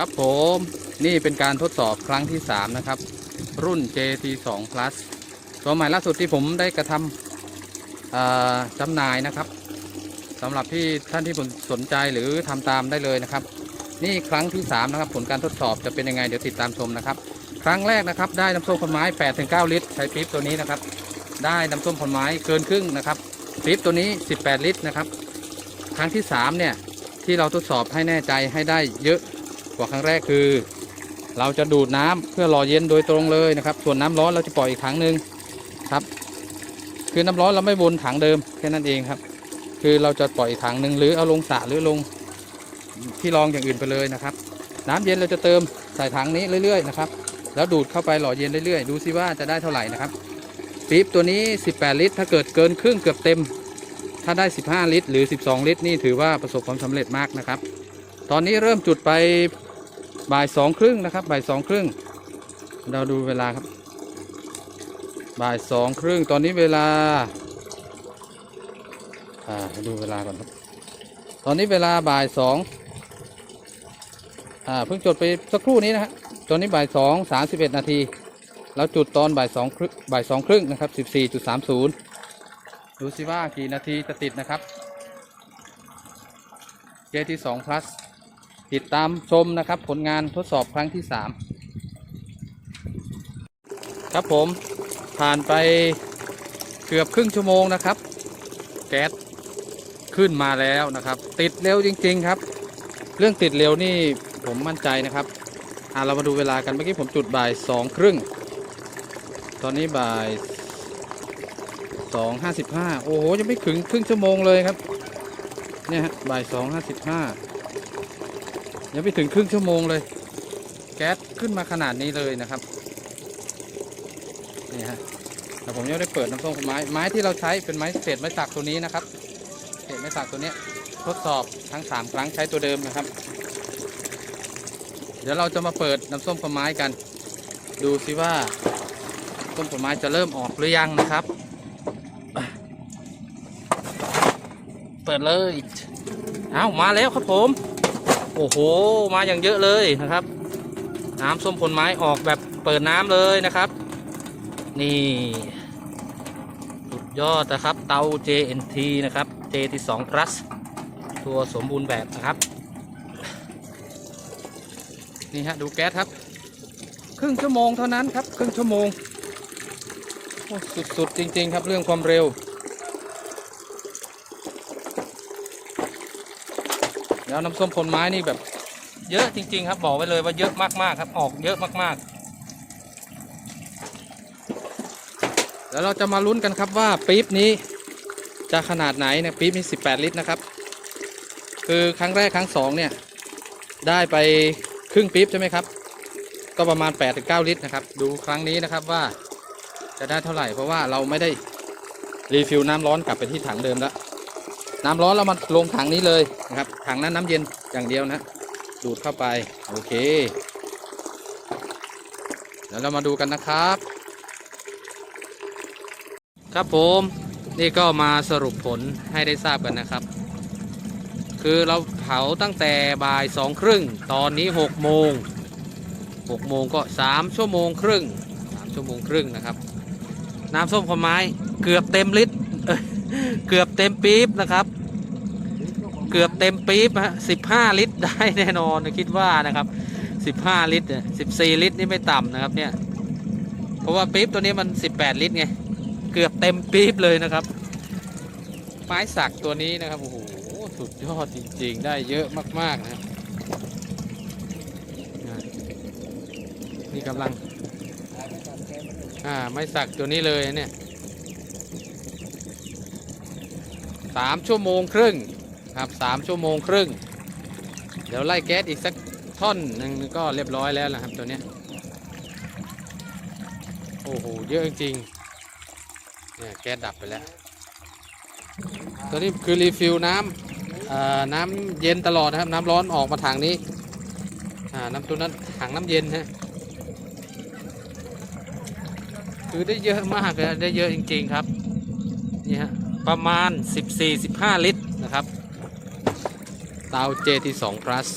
ครับผมนี่เป็นการทดสอบครั้งที่ 3 นะครับ รุ่น JT2 Plus ตัวใหม่ล่าสุดที่ผมได้กระทำจำหน่ายนะครับสำหรับที่ท่านที่สนใจหรือทำตามได้เลยนะครับ นี่ครั้งที่ 3 นะครับ ผลการทดสอบจะเป็นยังไงเดี๋ยวติดตามชมนะครับ ครั้งแรกนะครับ ได้น้ำส้มผลไม้ 8-9 ลิตร ใช้ปี๊บตัวนี้นะครับ ได้น้ำส้มผลไม้เกินครึ่งนะครับปี๊บตัวนี้ 18 ลิตรนะครับ ครั้งที่ 3 เนี่ยที่เราทดสอบให้แน่ใจให้ได้เยอะ กว่าครั้งแรกคือ เราจะดูดน้ำเพื่อรอเย็นโดยตรงเลยนะครับ ส่วนน้ำร้อนเราจะปล่อยอีกครั้งหนึ่งครับ คือน้ำร้อนเราไม่วนถังเดิมแค่นั้นเองครับ คือเราจะปล่อยอีกถังหนึ่งหรือเอาลงสระหรือลงที่รองอย่างอื่นไปเลยนะครับ น้ำเย็นเราจะเติมใส่ถังนี้เรื่อยๆนะครับแล้วดูดเข้าไปหล่อเย็นเรื่อยๆ ดูซิว่าจะได้เท่าไหร่นะครับปี๊บตัวนี้ 18 ลิตร ถ้าเกิดเกินครึ่งเกือบเต็ม ถ้าได้ 15 ลิตร หรือ 12 ลิตร นี่ถือว่าประสบความสำเร็จมากนะครับ ตอนนี้เริ่มจุดไป บ่ายสองครึ่งนะครับบ่ายสองครึ่งเราดูเวลาครับ บ่ายสองครึ่งตอนนี้เวลาอ่าดูเวลาก่อนครับ ตอนนี้เวลาบ่ายสองอ่าเพิ่งจดไปสักครู่นี้นะฮะตอนนี้บ่ายสองสามสิบเอ็ดนาทีเราจุดตอนบ่ายสองครึ่งบ่ายสองครึ่งนะครับสิบสี่จุดสามศูนย์ดูสิว่ากี่นาทีจะติดนะครับ JT2 Plus ติดตามชมนะครับ ผลงานทดสอบครั้งที่ 3 ครับผมผ่านไปเกือบครึ่งชั่วโมงนะครับ แก๊สขึ้นมาแล้วนะครับ ติดเร็วจริง ๆ ครับ เรื่องติดเร็วนี่ผมมั่นใจนะครับอ่าเรามาดูเวลากันเมื่อกี้ผมจุดบ่ายสองครึ่งตอนนี้บ่ายสองห้าสิบห้าโอ้โหยังไม่ถึงครึ่งชั่วโมงเลยครับเนี่ยฮะบ่ายสองห้าสิบห้า ยังไม่ถึงครึ่งชั่วโมงเลย แก๊สขึ้นมาขนาดนี้เลยนะครับนี่ฮะแต่ผมยังได้เปิดน้ำส้มไม้ไม้ที่เราใช้เป็นไม้เศษไม้สักตัวนี้นะครับเศษไม้สักตัวนี้ทดสอบทั้งสามครั้งใช้ตัวเดิมนะครับ เดี๋ยวเราจะมาเปิดน้ำส้มผลไม้กัน ดูซิว่าส้มผลไม้จะเริ่มออกหรือยังนะครับ เปิดเลย เอามาแล้วครับผม โอ้โห มาอย่างเยอะเลยนะครับ น้ำส้มผลไม้ออกแบบเปิดน้ำเลยนะครับ นี่สุดยอดนะครับ เตา JNT นะครับ JT2 Plus ตัวสมบูรณ์แบบนะครับ นี่ฮะดูแก๊สครับ ครึ่งชั่วโมงเท่านั้นครับ ครึ่งชั่วโมงโสุดๆจริง ๆ ครับเรื่องความเร็ว แล้วน้ำส้มผลไม้นี่แบบ เยอะจริง ๆ ครับ บอกไว้เลยว่าเยอะมากๆครับ ออกเยอะมากๆ แล้วเราจะมาลุ้นกันครับว่าปี๊บนี้จะขนาดไหนเนี่ยปี๊บมี18 ลิตรนะครับ คือครั้งแรกครั้งสองเนี่ย ได้ไปครึ่งปี๊บใช่ไหมครับ ก็ประมาณ 8-9 ลิตรนะครับ ดูครั้งนี้นะครับว่าจะได้เท่าไหร่เพราะว่าเราไม่ได้รีฟิลน้ำร้อนกลับไปที่ถังเดิมแล้ว น้ำร้อนเรามาลงถังนี้เลยนะครับ ถังนั้นน้ำเย็นอย่างเดียวนะดูดเข้าไป โอเค เดี๋ยวเรามาดูกันนะครับ ครับผมนี่ก็มาสรุปผลให้ได้ทราบกันนะครับ คือเราเผาตั้งแต่บ่ายสองครึ่งตอนนี้หกโมงหกโมงก็สามชั่วโมงครึ่งสามชั่วโมงครึ่งนะครับ น้ำส้มผลไม้เกือบเต็มลิตร เกือบเต็มปี๊บนะครับ เกือบเต็มปี๊บฮะสิบห้าลิตรได้แน่นอนคิดว่านะครับสิบห้าลิตรสิบสี่ลิตรนี่ไม่ต่ำนะครับเนี่ย เพราะว่าปี๊บตัวนี้มันสิบแปดลิตรไง เกือบเต็มปี๊บเลยนะครับ ไม้สักตัวนี้นะครับโอ้โหสุดยอดจริงๆ ได้เยอะมากๆนะครับนี่กำลัง อ่าไม้สักตัวนี้เลยเนี่ย สามชั่วโมงครึ่งครับสามชั่วโมงครึ่ง เดี๋ยวไล่แก๊สอีกสักท่อนหนึ่งก็เรียบร้อยแล้วนะครับตัวเนี้ยโอ้โหเยอะจริงๆเนี่ยแก๊สดับไปแล้ว ตัวนี้คือรีฟิลน้ำน้ำเย็นตลอดนะครับ น้ำร้อนออกมาถังนี้น้ำตัวนั้นถังน้ำเย็นฮะคือได้เยอะมากเลยได้เยอะจริง ๆ ครับนี่ฮะ ประมาณ 14-15 ลิตรนะครับ เตา JT2 Plus